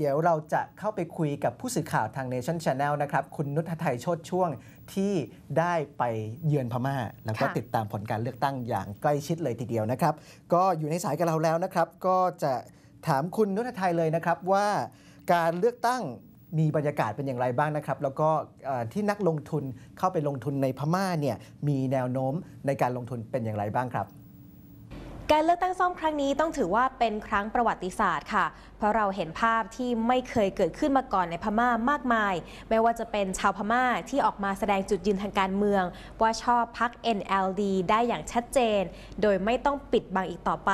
เดี๋ยวเราจะเข้าไปคุยกับผู้สื่อข่าวทาง Nation Channel นะครับ คุณนุชไทยโชดช่วงที่ได้ไปเยือนพม่า แล้วก็ค่ะติดตามผลการเลือกตั้งอย่างใกล้ชิดเลยทีเดียวนะครับ ก็อยู่ในสายกับเราแล้วนะครับ ก็จะถามคุณนุชไทยเลยนะครับว่าการเลือกตั้งมีบรรยากาศเป็นอย่างไรบ้างนะครับ แล้วก็เอ่อที่นักลงทุนเข้าไปลงทุนในพม่าเนี่ยมีแนวโน้มในการลงทุนเป็นอย่างไรบ้างครับ การเลือกตั้งซ่อมครั้งนี้ต้องถือว่าเป็นครั้งประวัติศาสตร์ค่ะ เพราะเราเห็นภาพที่ไม่เคยเกิดขึ้นมาก่อนในพม่ามากมาย ไม่ว่าจะเป็นชาวพม่าที่ออกมาแสดงจุดยืนทางการเมือง ว่าชอบพัก NLD ได้อย่างชัดเจน โดยไม่ต้องปิดบังอีกต่อไป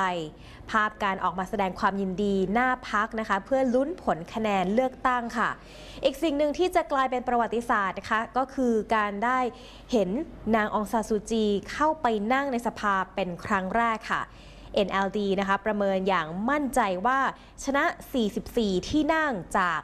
ภาพการออกมาแสดงความยินดีหน้าพักนะคะ เพื่อลุ้นผลคะแนนเลือกตั้งค่ะ อีกสิ่งหนึ่งที่จะกลายเป็นประวัติศาสตร์นะคะก็คือการได้เห็นนางองซาซูจีเข้าไปนั่งในสภาเป็นครั้งแรกค่ะ NLD นะคะประเมินอย่างมั่นใจว่าชนะ 44 ที่นั่งจาก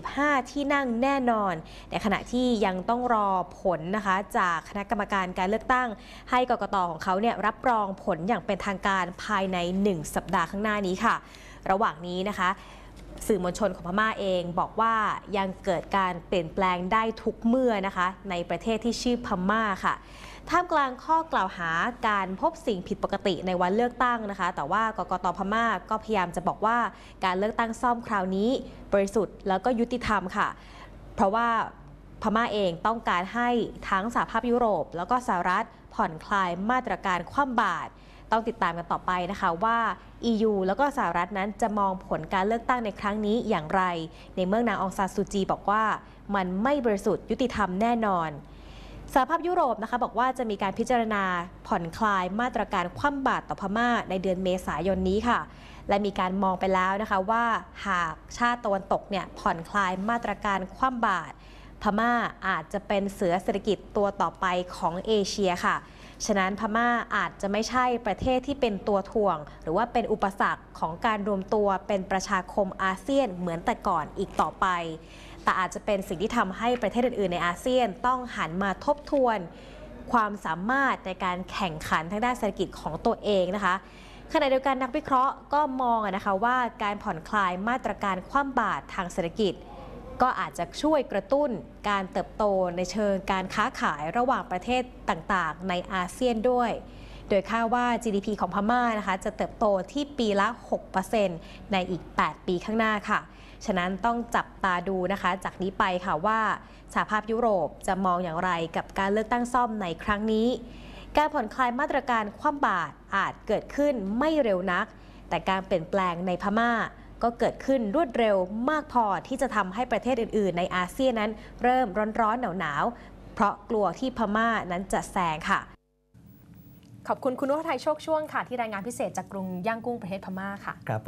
45 ที่นั่งแน่นอน ในขณะที่ยังต้องรอผลนะคะจากคณะกรรมการการเลือกตั้ง ให้กกตของเขาเนี่ยรับรองผลอย่างเป็นทางการภายใน 1 สัปดาห์ข้างหน้านี้ค่ะ ระหว่างนี้นะคะ สื่อมวลชนของพม่าเองบอกว่ายังเกิดการเปลี่ยนแปลงได้ทุกเมื่อนะคะ ในประเทศที่ชื่อพม่าค่ะท่ามกลางข้อกล่าวหาการพบสิ่งผิดปกติในวันเลือกตั้งนะคะ แต่ว่ากกตพม่าก็พยายามจะบอกว่าการเลือกตั้งซ่อมคราวนี้ บริสุทธิ์แล้วก็ยุติธรรมค่ะ เพราะว่าพม่าเองต้องการให้ทั้งสหภาพยุโรป แล้วก็สหรัฐผ่อนคลายมาตรการคว่ำบาตร ต้องติดตามกันต่อไปนะคะว่า EU แล้วก็สหรัฐนั้นจะมองผลการเลือกตั้งในครั้งนี้อย่างไร ในเมื่อนางองซานซูจีบอกว่ามันไม่บริสุทธิ์ยุติธรรมแน่นอนสหภาพยุโรปนะคะบอกว่าจะมีการพิจารณาผ่อนคลายมาตรการคว่ำบาตรต่อพม่าในเดือนเมษายนนี้ค่ะ และมีการมองไปแล้วนะคะว่าหากชาติตะวันตกเนี่ยผ่อนคลายมาตรการคว่ำบาตร พม่าอาจจะเป็นเสือเศรษฐกิจตัวต่อไปของเอเชียค่ะ ฉะนั้นพม่าอาจจะไม่ใช่ประเทศที่เป็นตัวถ่วง หรือว่าเป็นอุปสรรคของการรวมตัวเป็นประชาคมอาเซียนเหมือนแต่ก่อนอีกต่อไป แต่อาจจะเป็นสิ่งที่ทำให้ประเทศอื่นๆ ในอาเซียนต้องหันมาทบทวนความสามารถในการแข่งขันทางด้านเศรษฐกิจของตัวเองนะคะขณะเดียวกันนักวิเคราะห์ก็มองนะคะว่าการผ่อนคลายมาตรการคว่ำบาตรทางเศรษฐกิจ ก็อาจจะช่วยกระตุ้นการเติบโตในเชิงการค้าขายระหว่างประเทศต่างๆ ในอาเซียนด้วย โดยคาดว่า GDP ของพม่านะคะจะเติบโตที่ปีละ 6%ในอีก 8 ปีข้างหน้าค่ะ ฉะนั้นต้องจับตาดูนะคะ จากนี้ไปค่ะว่าสหภาพยุโรปจะมองอย่างไรกับการเลือกตั้งซ่อมในครั้งนี้ การผ่อนคลายมาตรการคว่ำบาตรอาจเกิดขึ้นไม่เร็วนัก แต่การเปลี่ยนแปลงในพม่า ก็เกิดขึ้นรวดเร็วมากพอที่จะทำให้ประเทศอื่น ๆ ในอาเซียนนั้น เริ่มร้อนๆหนาวๆเพราะกลัวที่พม่านั้นจะแซงค่ะ ขอบคุณคุณนุชไทยโชคช่วงค่ะ ที่รายงานพิเศษจากกรุงย่างกุ้งประเทศพม่าค่ะครับ